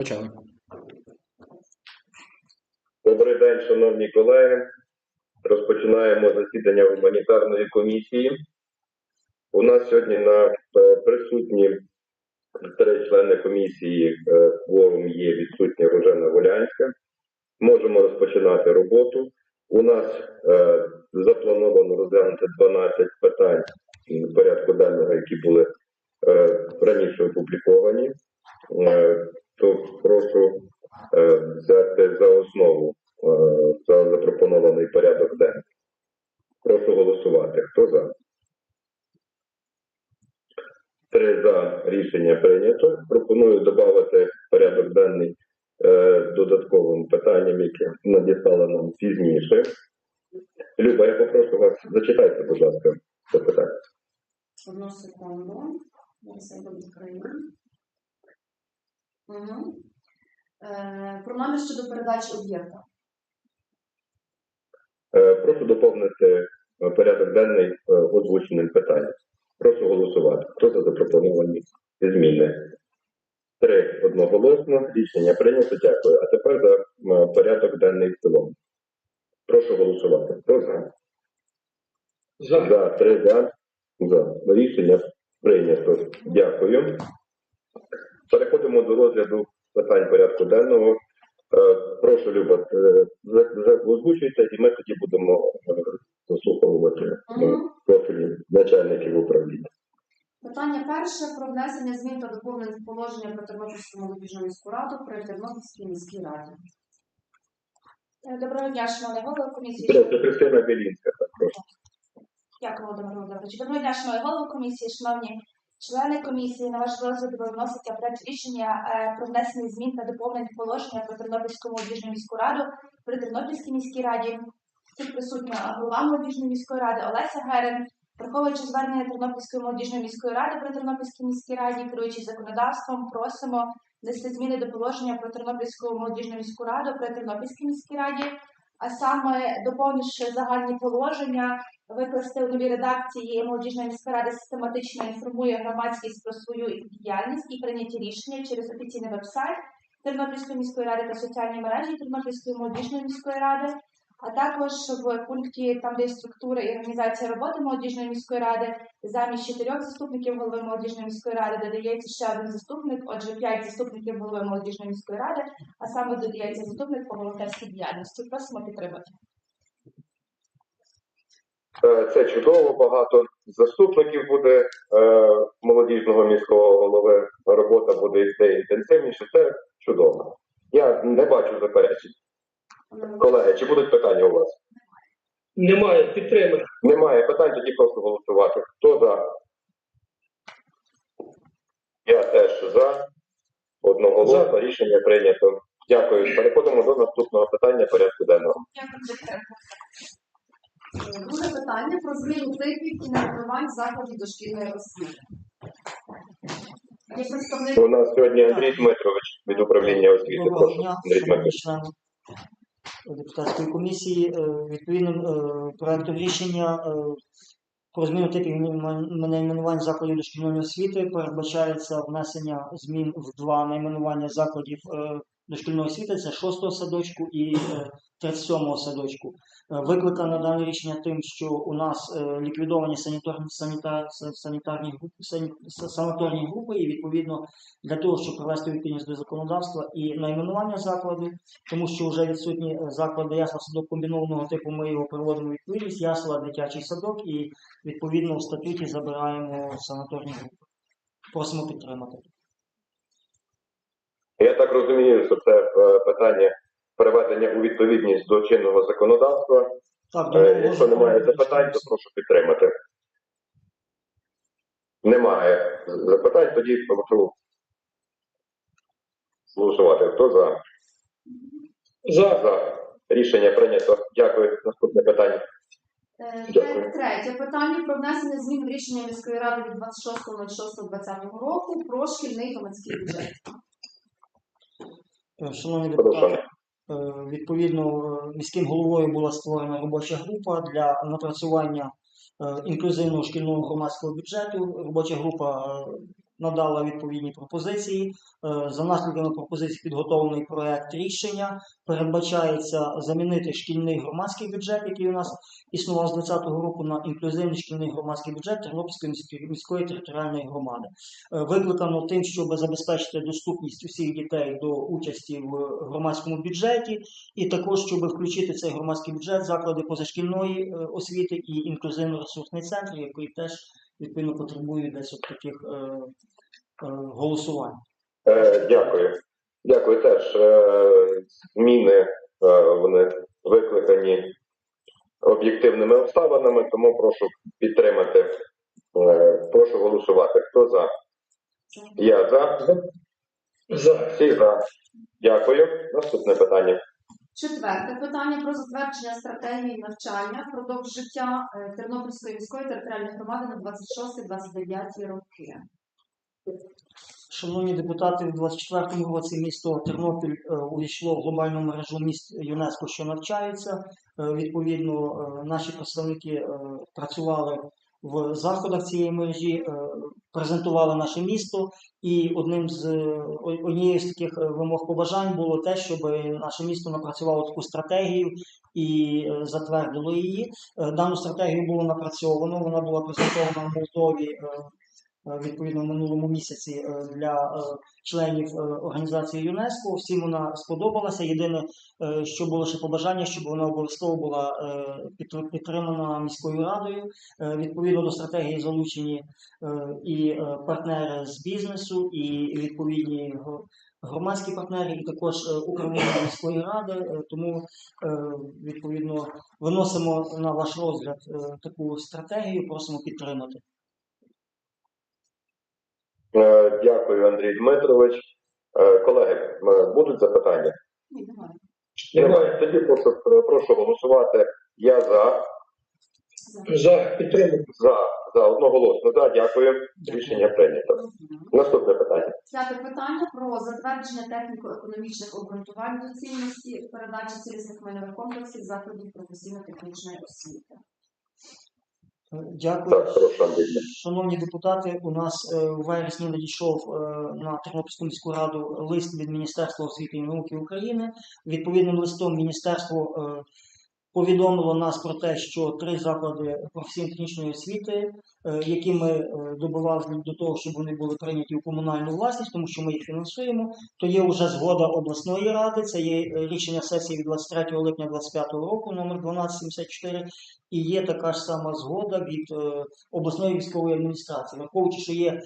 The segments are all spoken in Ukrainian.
Почали. Добрий день, шановні колеги. Розпочинаємо засідання гуманітарної комісії. У нас сьогодні на е, присутні три члени комісії. е, Кворум є відсутня Рожена Волянська. Можемо розпочинати роботу. У нас е, заплановано розглянути 12 питань порядку денного, які були раніше опубліковані. То прошу е, взяти за основу е, за запропонований порядок денний. Прошу голосувати. Хто за? Три за рішення прийнято. Пропоную додати порядок денний е, додатковим питанням, яке надіслали нам пізніше. Люба, я попрошу вас, зачитайте, будь ласка, це питання. Одну секунду. Я відкрию. Угу. Е, про намір щодо передачі об'єкта. Е, Прошу доповнити е, порядок денний е, озвученим питанням. Прошу голосувати. Хто за запропоновані зміни? Три одноголосно. Рішення прийнято. Дякую. А тепер за е, порядок денний в цілому. Прошу голосувати. Хто за? За. За. Три за. За. Рішення прийнято. Дякую. Переходимо до розгляду питань порядку денного. Е, Прошу, Люба, е, озвучуйте, і ми тоді будемо е, заслуховувати е, профілі начальників управління. Питання перше про внесення змін та доповнень в положення про Тернопільську молодіжну міську раду при Тернопільській міській раді. Е, Доброго дня, шановний голово комісії. Це Христина Білінська, так, прошу. Дякую, Володимир Володимирович. Доброго дня, шановний голово комісії, шановні члени комісії. На ваш розгляд виноситься проект рішення е, про внесення змін та доповнень положення про Тернопільську молодіжну міську раду при Тернопільській міській раді. Тут присутня голова молодіжної міської ради Олеся Герен, враховуючи звернення Тернопільської молодіжної міської ради при Тернопільській міській раді, керуючись законодавством, просимо внести зміни до положення про Тернопільську молодіжну міську раду при Тернопільській міській раді. А саме доповнивши загальні положення, викласти у новій редакції молодіжна міська рада систематично інформує громадськість про свою діяльність і прийняті рішення через офіційний веб-сайт Тернопільської міської ради та соціальні мережі Тернопільської молодіжної міської ради. А також в пункті, там де структура і організація роботи молодіжної міської ради, замість чотирьох заступників голови молодіжної міської ради додається ще один заступник, отже, п'ять заступників голови молодіжної міської ради, а саме додається заступник по волонтерській діяльності. Просимо підтримати. Е, Це чудово, багато заступників буде е, молодіжного міського голови. Робота буде йти інтенсивніше. Це чудово. Я не бачу заперечень. Колеги, чи будуть питання у вас? Немає. Підтримати. Немає питань, тоді просто голосувати. Хто за? Я теж за. Одноголосно За. рішення прийнято. Дякую. Переходимо до наступного питання порядку денного. Дякую Друге питання про зміну типів і найменувань закладів дошкільної освіти. У нас сьогодні Андрій Дмитрович від управління освіти. Прошу, Андрій Дмитрович. Депутатської комісії. Е, Відповідним е, проектом рішення е, про зміну типів найменувань закладів дошкільної освіти передбачається внесення змін в два найменування закладів дошкільної освіти. Це 6 садочку і е, 37 садочку. Е, Викликано дане рішення тим, що у нас е, ліквідовані санітарні санітар, санітарні групи санаторні групи, і відповідно для того, щоб привести відповідність до законодавства і найменування закладу, тому що вже відсутні е, заклади ясла садок комбінованого типу. Ми його приводимо відповідність, ясла дитячий садок, і відповідно в статуті забираємо санаторні групи. Просимо підтримати. Так розумію, що це е, питання приведення у відповідність до чинного законодавства. Так, Е, Якщо немає запитань, то прошу підтримати. Немає запитань, тоді прошу голосувати. Хто за? За. За. Рішення прийнято. Дякую. Наступне питання. Е, Дякую. Третє питання про внесення змін в рішення міської ради від 26.06.2020 року про шкільний громадський бюджет. Е, Шановні депутати, е, відповідно е, міським головою була створена робоча група для напрацювання інклюзивного шкільного громадського бюджету. Робоча група надала відповідні пропозиції. Е, За наслідками пропозицій підготовлений проект рішення. Передбачається замінити шкільний громадський бюджет, який у нас існував з 2020 року, на інклюзивний шкільний громадський бюджет Тернопільської міської, територіальної громади. Е, Викликано тим, щоб забезпечити доступність усіх дітей до участі в громадському бюджеті, і також щоб включити цей громадський бюджет заклади позашкільної е, освіти і інклюзивно-ресурсний центр, який теж відповідно потребує десь от таких е, е, голосувань. Е, Дякую. Дякую теж. е, Зміни е, вони викликані об'єктивними обставинами, тому прошу підтримати. Е, Прошу голосувати. Хто за? Я за. За. Всі за. Дякую. Наступне питання. Четверте питання про затвердження стратегії навчання впродовж життя е, Тернопільської міської територіальної громади на 26-29 роки. Шановні депутати, в 24-му році місто Тернопіль е, увійшло в глобальну мережу міст ЮНЕСКО, що навчаються. Е, Відповідно, наші представники працювали в заходах цієї мережі, е, презентували наше місто. І одним з е, однією з таких е, вимог побажань було те, щоб наше місто напрацювало таку стратегію і затвердило її. Дану стратегію було напрацьовано. Вона була презентована в Молдові відповідно в минулому місяці е, для е, членів е, організації ЮНЕСКО. Всім вона сподобалася. Єдине, е, що було ще побажання, щоб вона обов'язково була е, підтримана міською радою. Е, Відповідно до стратегії залучені е, і е, партнери з бізнесу, і відповідні громадські партнери, і також е, управління міської ради. Е, Тому е, відповідно виносимо на ваш розгляд е, таку стратегію. Просимо підтримати. Е, Дякую, Андрій Дмитрович. Е, Колеги, е, будуть запитання? Ні, немає. Немає. Тоді прошу, прошу голосувати. Я за. За. За. Підтримую. За. За. Одноголосно. За. Дякую. Рішення прийнято. Наступне питання. П'яте питання про затвердження техніко-економічних обґрунтувань доцільності передачі цілісних майнових комплексів закладів професійно-технічної освіти. Дякую. Шановні депутати, у нас е, у вересні надійшов е, на Тернопільську міську раду лист від Міністерства освіти і науки України. Відповідним листом міністерство е, повідомило нас про те, що три заклади професійно-технічної освіти, які ми е, добивалися до того, щоб вони були прийняті у комунальну власність, тому що ми їх фінансуємо, то є вже згода обласної ради. Це є е, рішення сесії від 23 липня 2025 року, номер 1274, і є така ж сама згода від е, обласної військової адміністрації, враховуючи, що є е,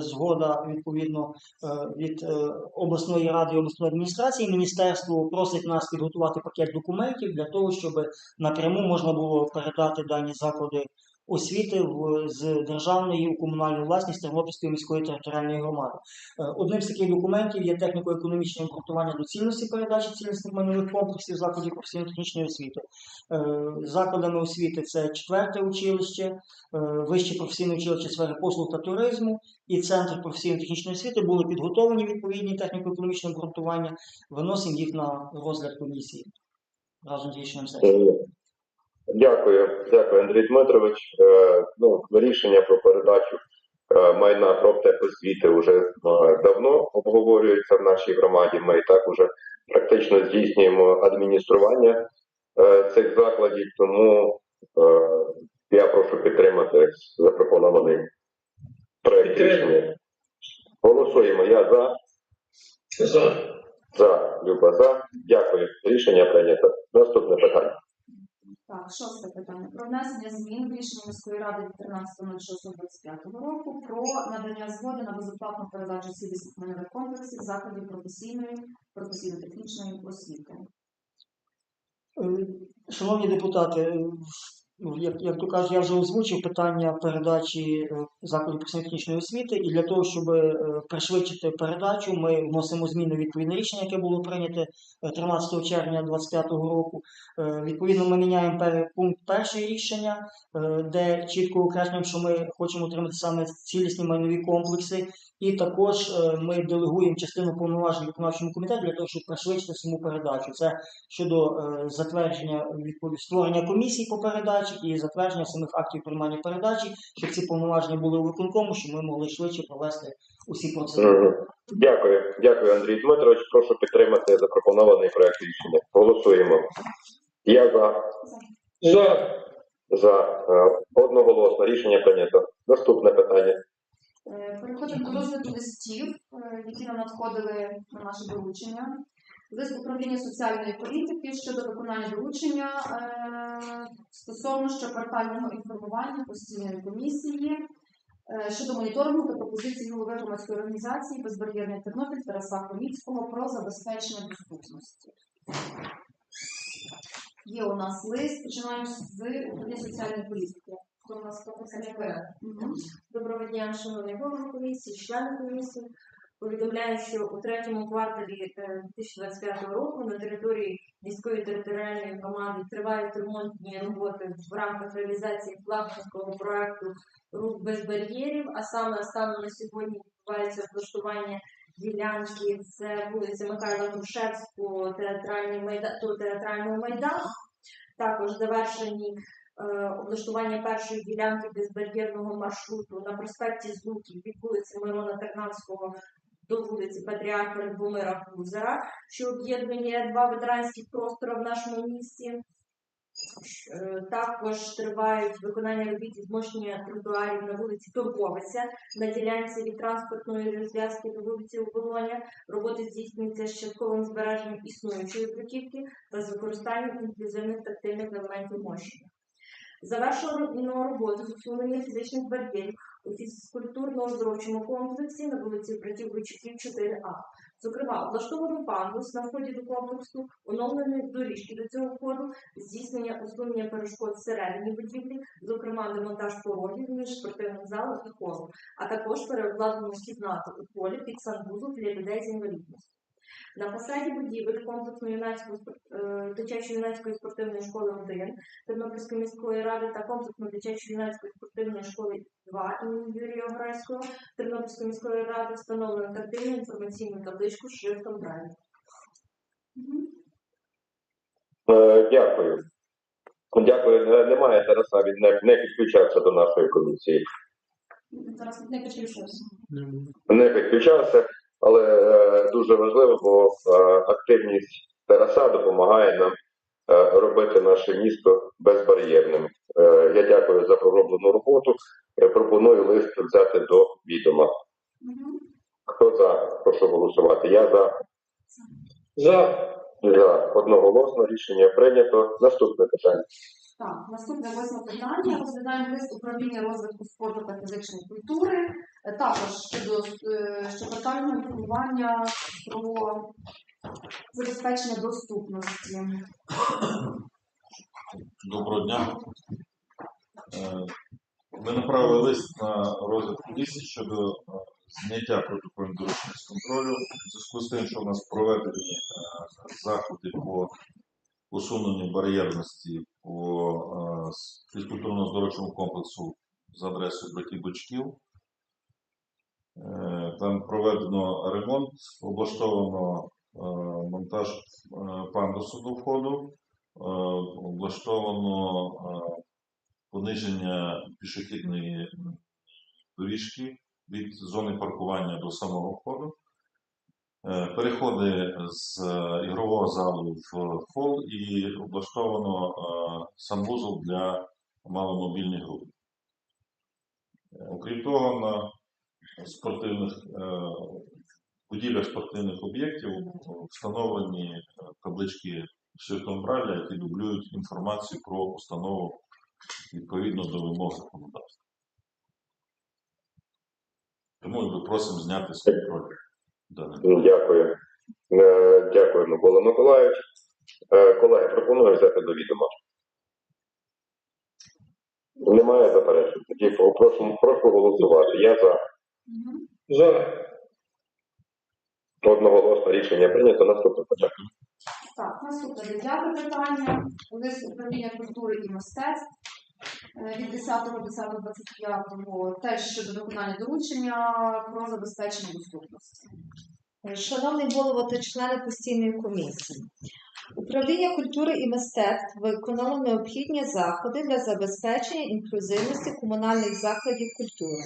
згода відповідно е, від е, обласної ради і обласної адміністрації, міністерство просить нас підготувати пакет документів для того, щоб напряму можна було передати дані заклади освіти в, з державної у комунальну власність Тернопільської міської територіальної громади. Е, Одним з таких документів є техніко-економічне обґрунтування доцільності передачі цілісних майнових комплексів закладів професійно-технічної освіти. Е, Закладами освіти це четверте училище, е, вище професійне училище сфери послуг та туризму і центр професійно-технічної освіти були підготовлені відповідні техніко-економічні обґрунтування. Виносимо їх на розгляд комісії разом з рішенням сесії. Дякую, дякую, Андрій Дмитрович. Е, Ну, рішення про передачу е, майна профтехосвіти вже е, давно обговорюється в нашій громаді. Ми і так вже практично здійснюємо адміністрування е, цих закладів, тому е, я прошу підтримати запропонований проект рішення. Голосуємо. Я за. За. За. Люба за. Дякую. Рішення прийнято. Наступне питання. Так, шосте питання про внесення змін в рішення міської ради від 13.06.25 року про надання згоди на безоплатну передачу цілісних майнових комплексів закладів професійної професійно-технічної освіти. Е, Шановні депутати, е, як, як то кажуть, я вже озвучив питання передачі е, закладів професійно-технічної освіти, і для того, щоб е, пришвидшити передачу, ми вносимо зміни відповідне рішення, яке було прийняте е, 13 червня 2025 року. Е, Відповідно, ми міняємо пункт першого рішення, де чітко окреслюємо, що ми хочемо отримати саме цілісні майнові комплекси, і також ми делегуємо частину повноважень виконавчому комітету для того, щоб пришвидшити саму передачу. Це щодо затвердження створення комісій по передачі і затвердження самих актів приймання передачі, щоб ці повноваження були голови виконкому, щоб ми могли швидше провести усі процедури. Дякую, дякую, Андрій Дмитрович. Прошу підтримати запропонований проект рішення. Голосуємо. Я за. За. За Е, одноголосно рішення прийнято. Наступне питання. Е, Переходимо до розгляду листів, е, які нам надходили на наше доручення. Лист управління соціальної політики щодо виконання доручення стосовно щоквартального інформування постійної комісії щодо моніторингу та пропозицій голови громадської організації Безбар'єрний Тернопіль Тараса Хоміцького про забезпечення доступності. Є у нас лист, починаємо з управління соціальної політики. Хто у нас. Доброго дня, шановні голови комісії, члени комісії. Повідомляю, що у третьому кварталі е, 2025 року на території міської територіальної громади тривають ремонтні роботи в рамках реалізації флагманського проекту Рух без бар'єрів. А саме станом на сьогодні відбувається облаштування ділянки. Це вулиця Михайла Грушевського, театральний майдан театрального майдану. Також завершені е, облаштування першої ділянки безбар'єрного маршруту на проспекті Злуків від вулиці Мирона Тернавського до вулиці Патріарха Любомира Кузера, що об'єднує два ветеранських простори в нашому місті. Е, Також тривають виконання робіт змощення тротуарів на вулиці Торговиця на ділянці від транспортної розв'язки до вулиці Оболоня. Роботи здійснюються з частковим збереженням існуючої бруківки та з використанням інклюзивних тактильних елементів мощення. Завершено роботу з усунення фізичних бар'єрів у фізкультурно-оздоровчому комплексі на вулиці Братів Вичуків 4А. Зокрема, облаштований пандус на вході до комплексу, оновлені доріжки до цього входу, здійснення усунення перешкод всередині будівлі, зокрема демонтаж порогів між спортивним залом і холом, а також переобладнано кімнату у полі під санвузол для людей з інвалідністю. На фасаді будівель комплексної юнацької е, дитячо-юнацької спортивної школи 1 Тернопільської міської ради та комплексної дитячо-юнацької спортивної школи 2 імені Юрія Грайського Тернопільської міської ради встановлено тактильну інформаційну табличку з шрифтом Брайль. Е, Дякую. Дякую. Е, Немає Тараса, він не, не підключався до нашої комісії. Зараз не підключився. Не підключався, але е, дуже важливо, бо е, активність Тараса допомагає нам е, робити наше місто безбар'єрним. Я дякую за пророблену роботу. Я пропоную лист взяти до відома. Хто за? Прошу голосувати. Я за. За. За одноголосно рішення прийнято. Наступне питання. Так, наступне восьме питання. Розглядаємо лист управління розвитку спорту та фізичної культури. Е, Також щодо е, щоквартального інформування про забезпечення доступності. Доброго дня. Е, Ми направили лист на розгляд комісії щодо зняття протокольних доручення з контролю. В зв'язку з тим, що у нас проведені заходи по усуненню бар'єрності по е, фізкультурно-здоровчому комплексу за адресою братів Бочків. Е, Там проведено ремонт, облаштовано е, монтаж пандусу до входу. Облаштовано пониження пішохідної доріжки від зони паркування до самого входу. Е, Переходи з е, ігрового залу в хол і облаштовано е, санвузол для маломобільних груп. Окрім того, на спортивних будівлях спортивних об'єктів встановлені таблички шрифтом Брайля, які дублюють інформацію про установу відповідно до вимог законодавства. Тому просимо зняти з контролю. Дякую. Е, Дякую, Микола Миколаївич. Е, Колеги, пропоную взяти до відома. Немає заперечень. Тоді прошу, прошу голосувати. Я за За. одноголосно рішення прийнято. Наступне питання. Так, наступне дев'яте питання. Лист управління культури і мистецтв від 10.10.25 теж щодо виконання доручення про забезпечення доступності. Шановний голово та члени постійної комісії, управління культури і мистецтв виконало необхідні заходи для забезпечення інклюзивності комунальних закладів культури.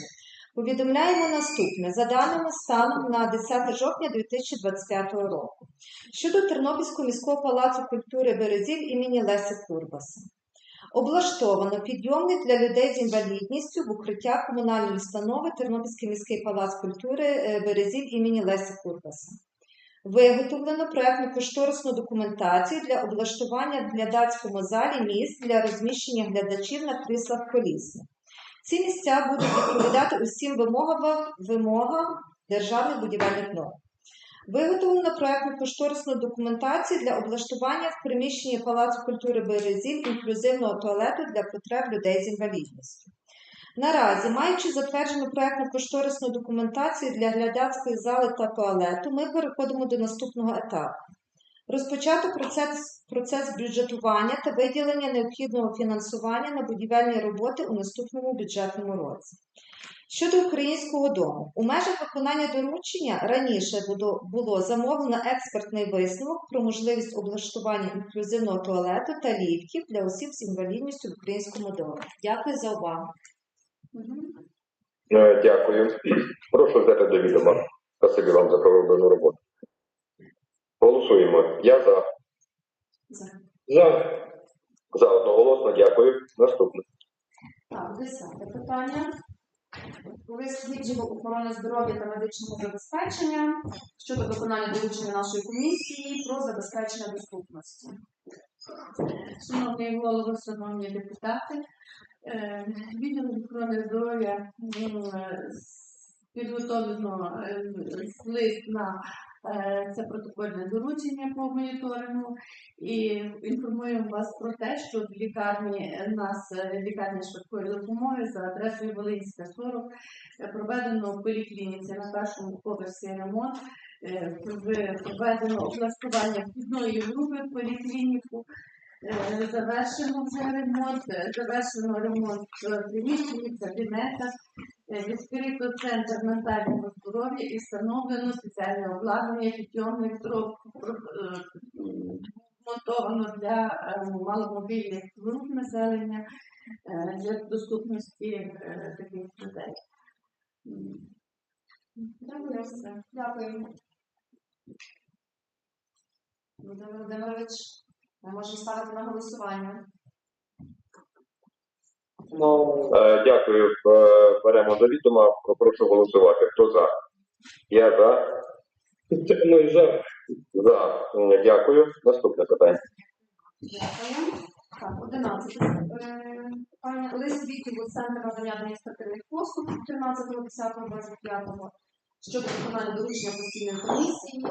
Повідомляємо наступне за даними станом на 10 жовтня 2025 року щодо Тернопільського міського палацу культури Березіль імені Леся Курбаса. Облаштовано підйомник для людей з інвалідністю в укриття комунальної установи Тернопільський міський палац культури е, Березіль імені Леся Курбаса. Виготовлено проектно-кошторисну документацію для облаштування в глядацькому залі місць для розміщення глядачів на кріслах колісних. Ці місця будуть відповідати усім вимогам, вимогам державних будівельних норм. Виготовлено проектно-кошторисну документацію для облаштування в приміщенні Палацу культури Березіль інклюзивного туалету для потреб людей з інвалідністю. Наразі, маючи затверджену проектно-кошторисну документацію для глядацької зали та туалету, ми переходимо до наступного етапу. Розпочато процес, процес бюджетування та виділення необхідного фінансування на будівельні роботи у наступному бюджетному році. Щодо українського дому, у межах виконання доручення раніше було, замовлено експертний висновок про можливість облаштування інклюзивного туалету та ліфтів для осіб з інвалідністю в українському домі. Дякую за увагу. Дякую. Прошу взяти до відома. Спасибі вам за пророблену роботу. Голосуємо. Я за. За. За одноголосно. Дякую. Наступне. Так, десяте питання. Лист відділу охорони здоров'я та медичного забезпечення щодо виконання доручення нашої комісії про забезпечення доступності. Шановний голово, шановні депутати, е, відділ охорони здоров'я е, підготовлено е, лист на це протокольне доручення по моніторингу і інформуємо вас про те, що в лікарні е, нас е, лікарня швидкої допомоги за адресою Волинська 40 е, проведено в поліклініці на першому поверсі ремонт. е, Проведено облаштування вхідної групи в поліклініку. Е, Завершено вже ремонт, е, завершено ремонт кабінетах, е, відкрито центр ментального здоров'я і встановлено спеціальне обладнання, підйомних про- е, монтовано для е, маломобільних груп населення е, для доступності е, таких людей. Дякую. все. Дякую. Володимир Володимирович, ми можемо ставити на голосування. Ну, Е, Дякую. Е, Беремо до відома. Прошу голосувати. Хто за? Я за. підтримую за. За. Дякую. Наступне питання. Дякую. Так, 11 е, питання. Лист відділу Центру надання адміністративних послуг 13.10.25 щодо виконання доручення постійної комісії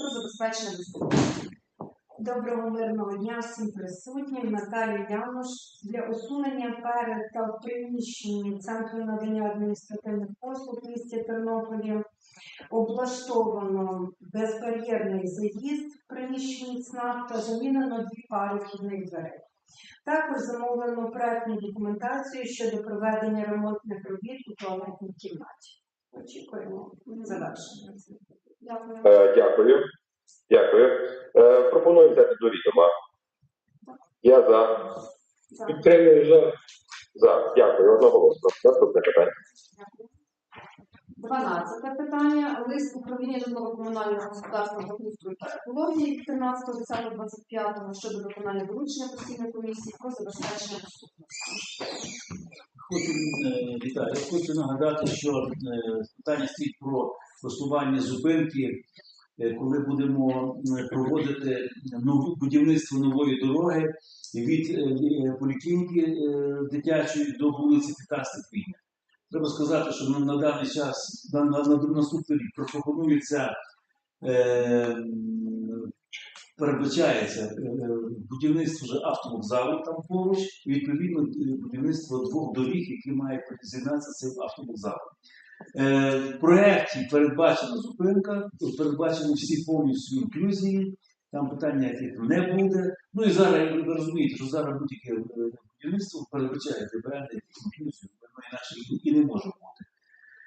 про забезпечення доступності. Доброго мирного дня всім присутнім. Наталія Януш для усунення перед та в приміщенні Центру надання адміністративних послуг в місті Тернополі облаштовано безбар'єрний заїзд в приміщенні ЦНАП та замінено дві пари вхідних дверей. Також замовлено проектну документацію щодо проведення ремонтних робіт у туалетній кімнаті. Очікуємо завершення. Дякую. Е, Дякую. Дякую. Е, Пропоную взяти до відома. Я за. Підтримую за. За. Дякую. Одноголосно. Наступне питання. 12 питання. Лист управління житлово-комунального господарства благоустрою та екології від 13.10.25 щодо виконання доручення постійної комісії про забезпечення доступності. Хочу е, вітаю. Я хочу нагадати, що е, питання стоїть про влаштування зупинки, коли будемо проводити нову будівництво нової дороги від е, е, поліклініки е, дитячої до вулиці 15 квітня. Треба сказати, що на, на даний час, на, на, на наступний рік пропонується е, передбачається е, будівництво вже автовокзалу там поруч, і відповідно е, будівництво двох доріг, які мають з'єднатися цим автовокзалом. Е, В проєкті передбачена зупинка, передбачені всі повністю інклюзії, там питання яких не буде. Ну і зараз ви розумієте, що зараз будь-яке е, будівництво передбачає ДБН, інклюзію, воно інакше і- не може бути.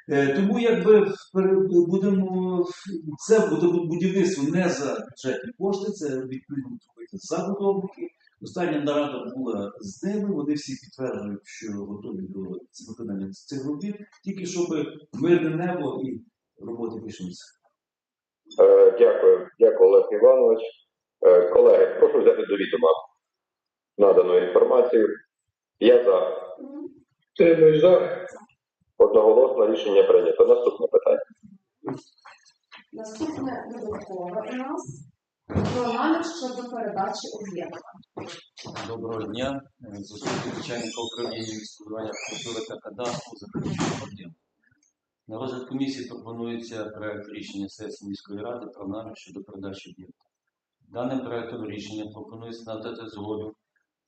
Е, Тому якби будемо це буде будівництво не за бюджетні кошти, це відповідно робити забудовники. Остання нарада була з ними. Вони всі підтверджують, що готові до виконання цих робіт, тільки щоб мирне небо і роботи почнуться. Е, Дякую, дякую, Олег Іванович. Е, Колеги, прошу взяти до відома надану інформацію. Я за. Підтримую за. Одноголосно рішення прийнято. Наступне питання. Наступне додаткове у нас про щодо передачі об'єкта. Доброго дня. Заступник начальника управління містобудування культури та кадастру Запорізького об'єкту. На розгляд комісії пропонується проект рішення сесії міської ради про намір щодо передачі об'єкта. Даним проектом рішення пропонується надати згоду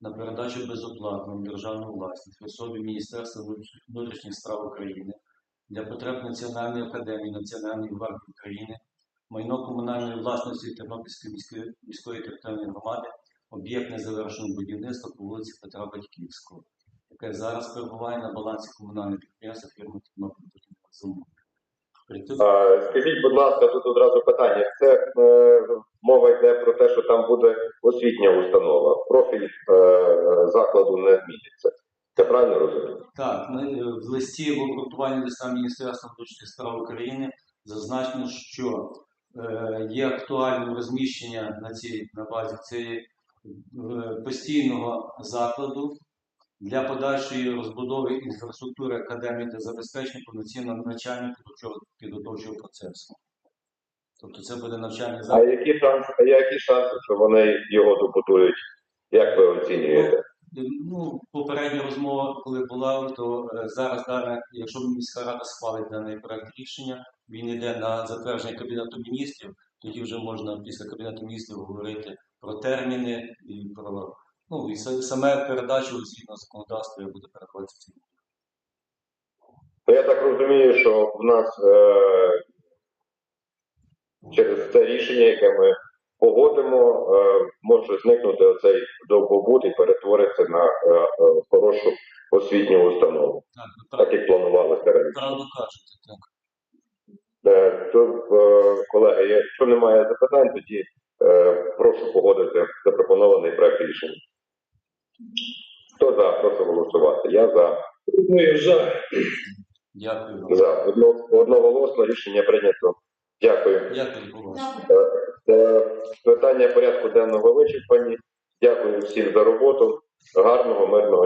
на передачу безоплатно державну власність в особі Міністерства внутрішніх справ України для потреб Національної академії Національної гвардії України, майно комунальної власності Тернопільської міської, міської територіальної громади об'єкт незавершеного будівництва по вулиці Петра Батьківського, яке зараз перебуває на балансі комунального підприємства фірми Тернопіль. Е, Скажіть, будь ласка, тут одразу питання. Це е, мова йде про те, що там буде освітня установа. Профіль е, закладу не зміниться. Це правильно розумію? Так, ми е, в листі в обґрунтуванні листа Міністерства внутрішніх справ України зазначено, що є актуальним розміщення на цій на базі цієї е, постійного закладу для подальшої розбудови інфраструктури академії та забезпечення повноцінного навчання підготовчого- процесу. Тобто це буде навчальний заклад. А які шанси, а які шанси, що вони його добудують? Як ви оцінюєте? Ну, попередня розмова, коли була, то е, зараз дане, якщо міська рада схвалить даний проект рішення, він йде на затвердження Кабінету міністрів, тоді вже можна після Кабінету міністрів говорити про терміни і про ну і саме передачу згідно законодавства буде передаватися. Ну, Я так розумію, що в нас е, через це рішення, яке ми погодимо, е, може зникнути оцей довгобуд і перетворитися на е, е, хорошу освітню установу, Так, так прав- як планувалося раніше. правду кажете, так. Е, То, е, колеги, якщо немає запитань, тоді е, прошу погодити запропонований проект рішення. Хто за? Прошу голосувати. Я за. Підтримую за. Дякую. За. Одно, одноголосно рішення прийнято. Дякую. Дякую. Е, Питання порядку денного вичерпані. Дякую всім за роботу. Гарного, мирного